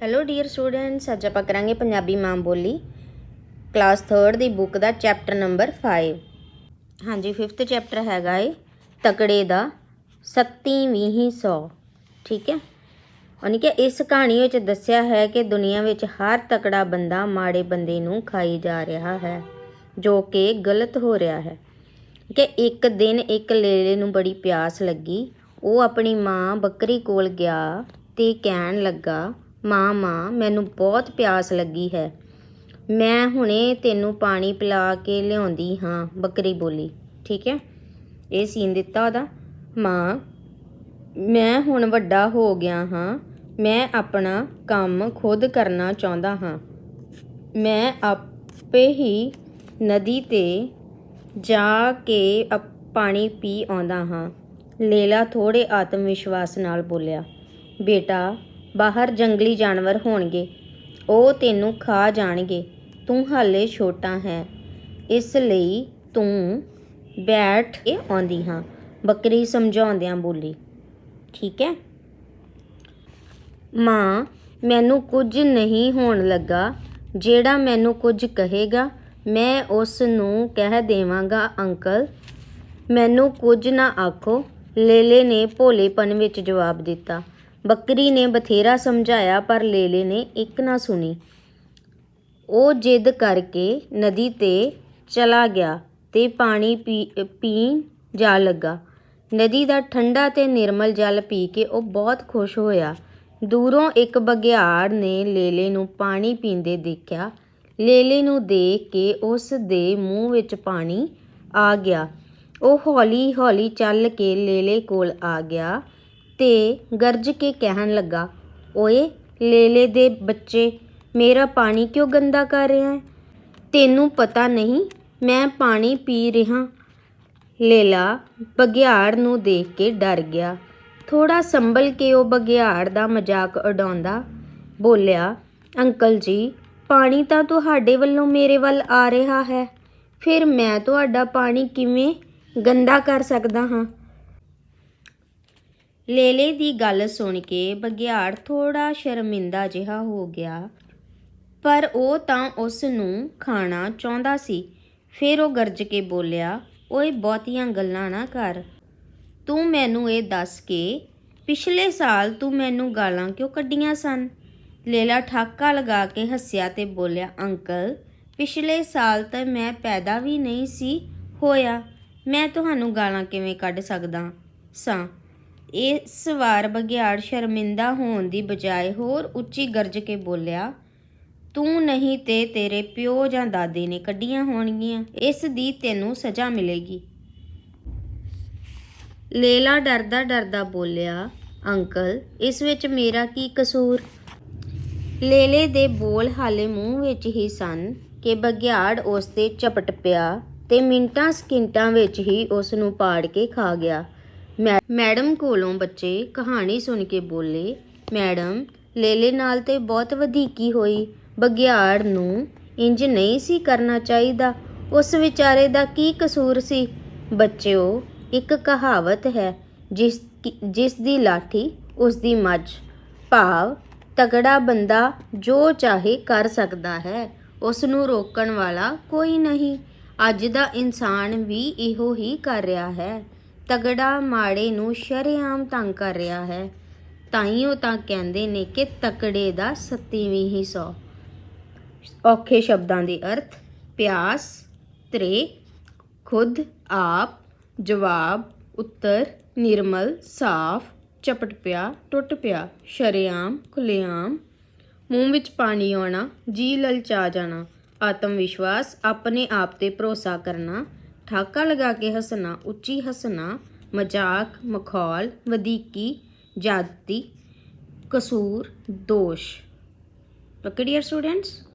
Hello dear students ਅੱਜ ਆਪਾਂ ਕਰਾਂਗੇ ਪੰਜਾਬੀ ਮਾਂ ਬੋਲੀ ਕਲਾਸ 3 ਦੀ ਬੁੱਕ ਦਾ ਚੈਪਟਰ ਨੰਬਰ 5 ਹਾਂਜੀ 5th ਚੈਪਟਰ ਹੈਗਾ ਏ ਤਕੜੇ ਦਾ ਸੱਤੀ ਵੀਹੀ ਸੌ। ਠੀਕ ਹੈ? ਉਹਨੇ ਕਿ ਇਸ ਕਹਾਣੀ ਵਿੱਚ ਦੱਸਿਆ ਹੈ ਕਿ ਦੁਨੀਆ ਵਿੱਚ ਹਰ ਤਕੜਾ ਬੰਦਾ ਮਾੜੇ ਬੰਦੇ ਨੂੰ ਖਾਈ ਜਾ ਰਿਹਾ ਹੈ, ਜੋ ਕਿ ਗਲਤ ਹੋ ਰਿਹਾ ਹੈ। ਕਿ ਇੱਕ ਦਿਨ ਇੱਕ ਲੇਲੇ ਨੂੰ ਬੜੀ ਪਿਆਸ ਲੱਗੀ, ਉਹ ਆਪਣੀ ਮਾਂ ਬੱਕਰੀ ਕੋਲ ਗਿਆ ਤੇ ਕਹਿਣ ਲੱਗਾ ਮਾਂ ਮਾਂ, ਮੈਨੂੰ ਬਹੁਤ ਪਿਆਸ ਲੱਗੀ ਹੈ। ਮੈਂ ਹੁਣੇ ਤੈਨੂੰ ਪਾਣੀ ਪਿਲਾ ਕੇ ਲਿਆਉਂਦੀ ਹਾਂ, ਬੱਕਰੀ ਬੋਲੀ। ਠੀਕ ਹੈ? ਇਹ ਸੀਨ ਦਿੱਤਾ ਉਹਦਾ। ਮਾਂ, ਮੈਂ ਹੁਣ ਵੱਡਾ ਹੋ ਗਿਆ ਹਾਂ। ਮੈਂ ਆਪਣਾ ਕੰਮ ਖੁਦ ਕਰਨਾ ਚਾਹੁੰਦਾ ਹਾਂ। ਮੈਂ ਆਪੇ ਹੀ ਨਦੀ ਤੇ ਜਾ ਕੇ ਅਪ- ਪਾਣੀ ਪੀ ਆਉਂਦਾ ਹਾਂ। ਲੇਲਾ ਥੋੜੇ ਆਤਮ ਵਿਸ਼ਵਾਸ ਨਾਲ ਬੋਲਿਆ, ਬੇਟਾ ਬਾਹਰ ਜੰਗਲੀ ਜਾਨਵਰ ਹੋਣਗੇ। ਉਹ ਤੈਨੂੰ ਖਾ ਜਾਣਗੇ। ਤੂੰ ਹਾਲੇ ਛੋਟਾ ਹੈ। ਇਸ ਲਈ ਤੂੰ ਬੈਠ ਕੇ ਆਉਂਦੀ ਹਾਂ। ਬੱਕਰੀ ਸਮਝਾਉਂਦਿਆਂ ਬੋਲੀ, ਠੀਕ ਹੈ? ਮਾਂ, ਮੈਨੂੰ ਕੁਝ ਨਹੀਂ ਹੋਣ ਲੱਗਾ। ਜਿਹੜਾ ਮੈਨੂੰ ਕੁਝ ਕਹੇਗਾ, ਮੈਂ ਉਸ ਨੂੰ ਕਹਿ ਦੇਵਾਂਗਾ, ਅੰਕਲ। ਮੈਨੂੰ ਕੁਝ ਨਾ ਆਖੋ। ਲੇਲੇ ਨੇ ਭੋਲੇਪਨ ਵਿੱਚ ਜਵਾਬ ਦਿੱਤਾ। ਬੱਕਰੀ ਨੇ ਬਥੇਰਾ ਸਮਝਾਇਆ, ਪਰ ਲੇਲੇ ਨੇ ਇੱਕ ਨਾ ਸੁਣੀ। ਉਹ ਜਿੱਦ ਕਰਕੇ ਨਦੀ ਤੇ ਚਲਾ ਗਿਆ ਤੇ ਪਾਣੀ ਪੀ- ਪੀਣ ਜਾ ਲੱਗਾ। ਨਦੀ ਦਾ ਠੰਡਾ ਤੇ ਨਿਰਮਲ ਜਲ ਪੀ ਕੇ ਉਹ ਬਹੁਤ ਖੁਸ਼ ਹੋਇਆ। ਦੂਰੋਂ ਇੱਕ ਬਘਿਆੜ ਨੇ ਲੇਲੇ ਨੂੰ ਪਾਣੀ ਪੀਂਦੇ ਦੇਖਿਆ। ਲੇਲੇ ਨੂੰ ਦੇਖ ਕੇ ਉਸ ਦੇ ਮੂੰਹ ਵਿੱਚ ਪਾਣੀ ਆ ਗਿਆ। ਉਹ ਹੌਲੀ ਹੌਲੀ ਚੱਲ ਕੇ ਲੇਲੇ ਕੋਲ ਆ ਗਿਆ। ਤੇ ਗਰਜ ਕੇ ਕਹਿਣ ਲੱਗਾ, ਓਏ, ਲੇਲੇ ਦੇ ਬੱਚੇ, ਮੇਰਾ ਪਾਣੀ ਕਿਉਂ ਗੰਦਾ ਕਰ ਰਿਹਾ ਹੈ? ਤੈਨੂੰ ਪਤਾ ਨਹੀਂ, ਮੈਂ ਪਾਣੀ ਪੀ ਰਿਹਾ ਲੇਲਾ ਬਘਿਆੜ ਨੂੰ ਦੇਖ ਕੇ ਡਰ ਗਿਆ। ਥੋੜਾ ਸੰਭਲ ਕੇ ਉਹ ਬਘਿਆੜ ਦਾ ਮਜ਼ਾਕ ਉਡਾਉਂਦਾ ਬੋਲਿਆ, ਅੰਕਲ ਜੀ, ਪਾਣੀ ਤਾਂ ਤੁਹਾਡੇ ਵੱਲੋਂ ਮੇਰੇ ਵੱਲ ਆ ਰਿਹਾ ਹੈ। ਫਿਰ ਮੈਂ ਤੁਹਾਡਾ ਪਾਣੀ ਕਿਵੇਂ ਗੰਦਾ ਕਰ ਸਕਦਾ ਹਾਂ? ਲੇਲੇ ਦੀ ਗੱਲ ਸੁਣ ਕੇ ਬਘਿਆੜ ਥੋੜਾ ਸ਼ਰਮਿੰਦਾ ਜਿਹਾ ਹੋ ਗਿਆ। ਪਰ ਉਹ ਤਾਂ ਉਸ ਨੂੰ ਖਾਣਾ ਚਾਹੁੰਦਾ ਸੀ। ਫਿਰ ਉਹ ਗਰਜ ਕੇ ਬੋਲਿਆ, ਓਏ, ਬਹੁਤੀਆਂ ਗੱਲਾਂ ਨਾ ਕਰ। ਤੂੰ ਮੈਨੂੰ ਇਹ ਦੱਸ ਕੇ ਪਿਛਲੇ ਸਾਲ ਤੂੰ ਮੈਨੂੰ ਗਾਲਾਂ ਕਿਉਂ ਕੱਢੀਆਂ ਸਨ? ਲੇਲਾ ਠਾਕਾ ਲਗਾ ਕੇ ਹੱਸਿਆ ਤੇ ਬੋਲਿਆ, ਅੰਕਲ, ਪਿਛਲੇ ਸਾਲ ਤਾਂ ਮੈਂ ਪੈਦਾ ਵੀ ਨਹੀਂ ਸੀ ਹੋਇਆ। ਮੈਂ ਤੁਹਾਨੂੰ ਗਾਲਾਂ ਕਿਵੇਂ ਕੱਢ ਸਕਦਾ ਸਾਂ? ਇਸ ਵਾਰ ਬਘਿਆੜ ਸ਼ਰਮਿੰਦਾ ਹੋਣ ਦੀ ਬਜਾਏ ਹੋਰ ਉੱਚੀ ਗਰਜ ਕੇ ਬੋਲਿਆ, ਤੂੰ ਨਹੀਂ ਤੇ ਤੇਰੇ ਪਿਓ ਜਾਂ ਦਾਦੇ ਨੇ ਕੱਢੀਆਂ ਹੋਣਗੀਆਂ। ਇਸ ਦੀ ਤੈਨੂੰ ਸਜ਼ਾ ਮਿਲੇਗੀ। ਲੇਲਾ ਡਰਦਾ ਡਰਦਾ ਬੋਲਿਆ, ਅੰਕਲ, ਇਸ ਵਿੱਚ ਮੇਰਾ ਕੀ ਕਸੂਰ? ਲੇਲੇ ਦੇ ਬੋਲ ਹਾਲੇ ਮੂੰਹ ਵਿੱਚ ਹੀ ਸਨ ਕਿ ਬਘਿਆੜ ਉਸ ਤੇ ਝਪਟ ਪਿਆ ਤੇ ਮਿੰਟਾਂ ਸਕਿੰਟਾਂ ਵਿੱਚ ਹੀ ਉਸ ਨੂੰ ਪਾੜ ਕੇ ਖਾ ਗਿਆ। ਮੈਡਮ ਕੋਲੋਂ ਬੱਚੇ ਕਹਾਣੀ ਸੁਣ ਕੇ ਬੋਲੇ, ਮੈਡਮ, ਲੇਲੇ ਨਾਲ ਤੇ ਬਹੁਤ ਵਧੀਕੀ ਹੋਈ। ਬਘਿਆੜ ਨੂੰ ਇੰਜ ਨਹੀਂ ਸੀ ਕਰਨਾ ਚਾਹੀਦਾ। ਉਸ ਵਿਚਾਰੇ ਦਾ ਕੀ ਕਸੂਰ ਸੀ? ਬੱਚਿਓ, ਇੱਕ ਕਹਾਵਤ ਹੈ, ਜਿਸ ਜਿਸ ਦੀ ਲਾਠੀ ਉਸ ਦੀ ਮੱਝ। ਭਾਵ, ਤਗੜਾ ਬੰਦਾ ਜੋ ਚਾਹੇ ਕਰ ਸਕਦਾ ਹੈ, ਉਸ ਨੂੰ ਰੋਕਣ ਵਾਲਾ ਕੋਈ ਨਹੀਂ। ਅੱਜ ਦਾ ਇਨਸਾਨ ਵੀ ਇਹੋ ਹੀ ਕਰ ਰਿਹਾ ਹੈ। ਤਗੜਾ ਮਾੜੇ ਨੂੰ ਸ਼ਰੇਆਮ ਤੰਗ ਕਰ ਰਿਹਾ ਹੈ। ਤਾਈਓ ਤਾਂ ਕਹਿੰਦੇ ਨੇ ਕਿ ਤਕੜੇ ਦਾ ਸੱਤੀਵੀਂ ਹੀ ਸੌ। ਔਖੇ ਸ਼ਬਦਾਂ ਦੇ ਅਰਥ, ਪਿਆਸ, ਤ੍ਰੇ, ਖੁਦ, ਆਪ, ਜਵਾਬ, ਉੱਤਰ, ਨਿਰਮਲ, ਸਾਫ਼, ਚਪਟ ਪਿਆ, ਟੁੱਟ ਪਿਆ, ਸ਼ਰੇਆਮ ਖੁੱਲੇਆਮ ਮੂੰਹ ਵਿੱਚ ਪਾਣੀ ਆਉਣਾ, ਜੀ ਲਲਚਾ ਜਾਣਾ ਆਤਮ ਵਿਸ਼ਵਾਸ ਆਪਣੇ ਆਪ ਤੇ ਭਰੋਸਾ ਕਰਨਾ ਠਾਕਾ ਲਗਾ ਕੇ ਹੱਸਣਾ, ਉੱਚੀ ਹੱਸਣਾ, ਮਜ਼ਾਕ, ਮਖੌਲ, ਵਧੀਕੀ ਜਾਤੀ ਕਸੂਰ, ਦੋਸ਼। Okay dear students